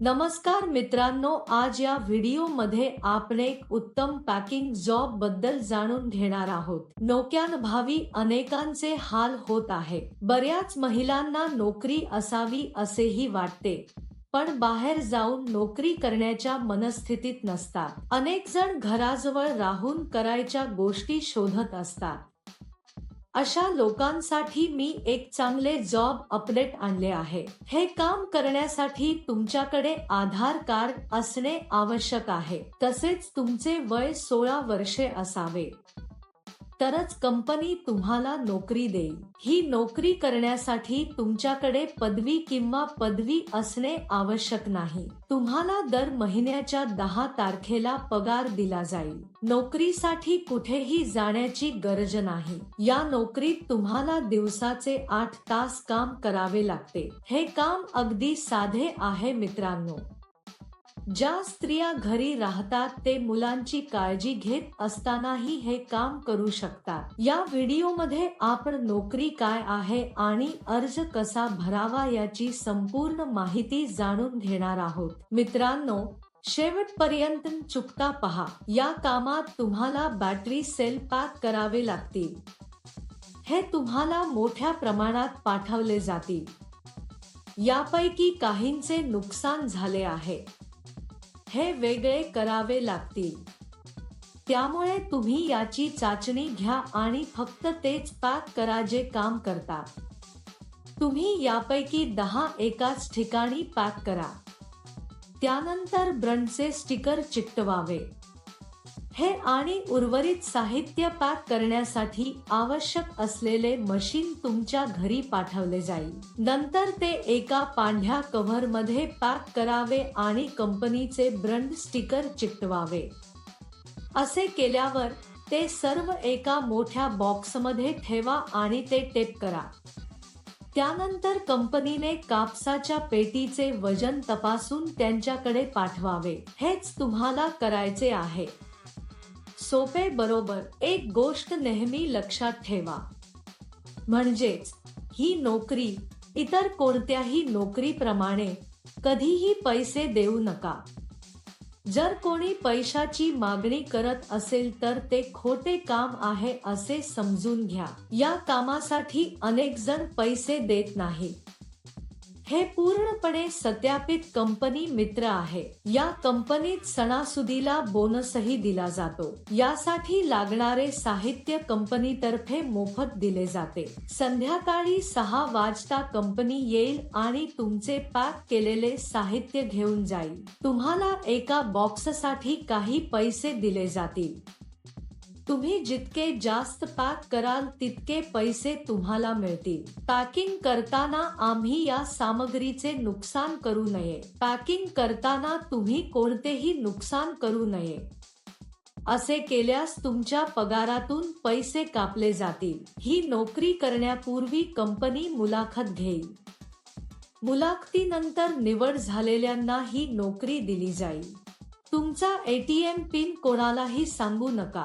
नमस्कार मित्रांनो आज या व्हिडिओमध्ये आपण एक उत्तम पॅकिंग जॉबबद्दल जाणून घेणार आहोत. नोक्यान अनेकांचे हाल होत आहे. बऱ्याच महिलांना नोकरी असावी असेही वाटते पण बाहेर जाऊन नोकरी करण्याच्या मनस्थितीत नसतात. अनेक जण घराजवळ राहून करायच्या गोष्टी शोधत असतात. अशा लोकांसाठी मी एक चांगले जॉब अपडेट आणले आहे. हे काम करण्यासाठी तुमच्याकडे आधार कार्ड असणे आवश्यक आहे. तसेच तुमचे वय सोळा वर्षे असावे. तरच कंपनी तुम्हाला नोकरी देईल. ही नोकरी करण्यासाठी तुमच्याकडे पदवी किंवा पदवी असणे आवश्यक नाही. तुम्हाला दर महिन्याच्या दहा तारखेला पगार दिला जाईल. नोकरीसाठी कुठेही जाण्याची गरज नाही. या नोकरीत तुम्हाला दिवसाचे आठ तास काम करावे लागते. हे काम अगदी साधे आहे मित्रांनो. ज्या स्त्रिया घरी राहतात ते मुलांची काळजी घेत असतानाही हे काम करू शकतात. या व्हिडिओमध्ये आपण नोकरी काय आहे आणि अर्ज कसा भरावा याची संपूर्ण माहिती जाणून घेणार आहोत. मित्रांनो शेवटपर्यंत चुकता पहा. या कामात तुम्हाला बॅटरी सेल पॅक करावे लागतील. हे तुम्हाला मोठ्या प्रमाणात पाठवले जातील. यापैकी काहींचे नुकसान झाले आहे. हे वेगळे करावे लागतील. त्यामुळे तुम्ही याची चाचणी घ्या आणि फक्त तेच पॅक करा जे काम करतात. तुम्ही यापैकी दहा एकाच ठिकाणी पॅक करा. त्यानंतर ब्रंडचे स्टिकर चिकटवावे. हे आणि उर्वरित साहित्य पॅक करण्यासाठी आवश्यक असलेले मशीन तुमच्या घरी पाठवले जाईल. नंतर ते एका पांढ्या कव्हरमध्ये पॅक करावे आणि कंपनीचे ब्रंड स्टिकर चिकटवावे. असे केल्यावर ते सर्व एका मोठ्या बॉक्समध्ये ठेवा आणि ते टेप करा. त्यानंतर कंपनीने कापसाच्या पेटीचे वजन तपासून त्यांच्याकडे पाठवावे. हेच तुम्हाला करायचे आहे. सोपे बरोबर एक गोष्ट नेहमी लक्षात ठेवा. म्हणजेच ही नोकरी इतर कोणत्याही नोकरीप्रमाणे कधीही पैसे देऊ नका. जर कोणी पैशाची मागणी करत असेल तर ते खोटे काम आहे असे समजून घ्या. या कामासाठी अनेक जण पैसे देत नाही हे पूर्णपणे सत्यापित कंपनी मित्र आहे. या कंपनीत सणासुदीला बोनसही दिला जातो. यासाठी लागणारे साहित्य कंपनीतर्फे मोफत दिले जाते. संध्याकाळी सहा वाजता कंपनी येईल आणि तुमचे पॅक केलेले साहित्य घेऊन जाईल. तुम्हाला एका बॉक्ससाठी काही पैसे दिले जातील. तुम्ही जितके जास्त पॅक कराल तितके पैसे तुम्हाला मिळतील. पॅकिंग करताना आम्ही या सामग्रीचे नुकसान करू नये. पॅकिंग करताना तुम्ही कोणतेही नुकसान करू नये. असे केल्यास तुमच्या पगारातून पैसे कापले जातील. ही नोकरी करण्यापूर्वी कंपनी मुलाखत घेईल. मुलाखतीनंतर निवड झालेल्यांना ही नोकरी दिली जाईल. तुमचा एटीएम पिन कोणालाही सांगू नका.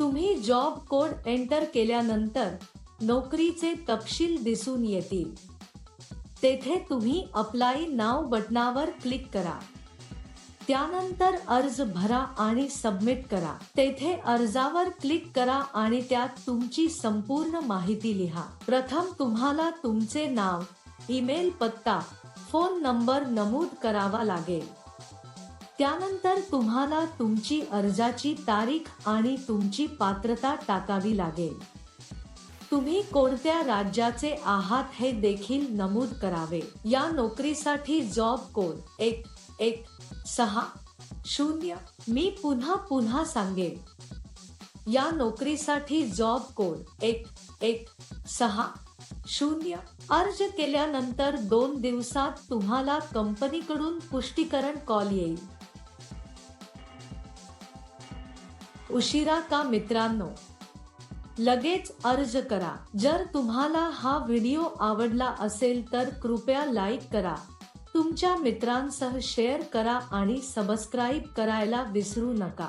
तुम्ही जॉब कोड एंटर केल्यानंतर नोकरीचे तपशील दिसून येतील. तेथे तुम्ही अप्लाय नाव बटनावर क्लिक करा. त्यानंतर अर्ज भरा आणि सबमिट करा. तेथे अर्जावर क्लिक करा आणि त्यात तुमची संपूर्ण माहिती लिहा. प्रथम तुम्हाला तुमचे नाव ईमेल पत्ता फोन नंबर नमूद करावा लागेल. त्यानंतर तुम्हाला तुमची अर्जाची तारीख आणि तुमची पात्रता टाकावी लागेल. तुम्ही कोणत्या राज्याचे आहात हे देखील नमूद करावे. या नोकरीसाठी जॉब कोड एक एक सहा शून्य. मी पुन्हा पुन्हा सांगेन. या नोकरीसाठी जॉब कोड एक एक सहा शून्य. अर्ज केल्यानंतर दोन दिवसात तुम्हाला कंपनीकडून पुष्टीकरण कॉल येईल. उशिरा का मित्रांनो? लगेच अर्ज करा. जर तुम्हाला हा व्हिडिओ आवडला असेल तर कृपया लाईक करा. तुमच्या मित्रांसह शेअर करा आणि सबस्क्राईब करायला विसरू नका.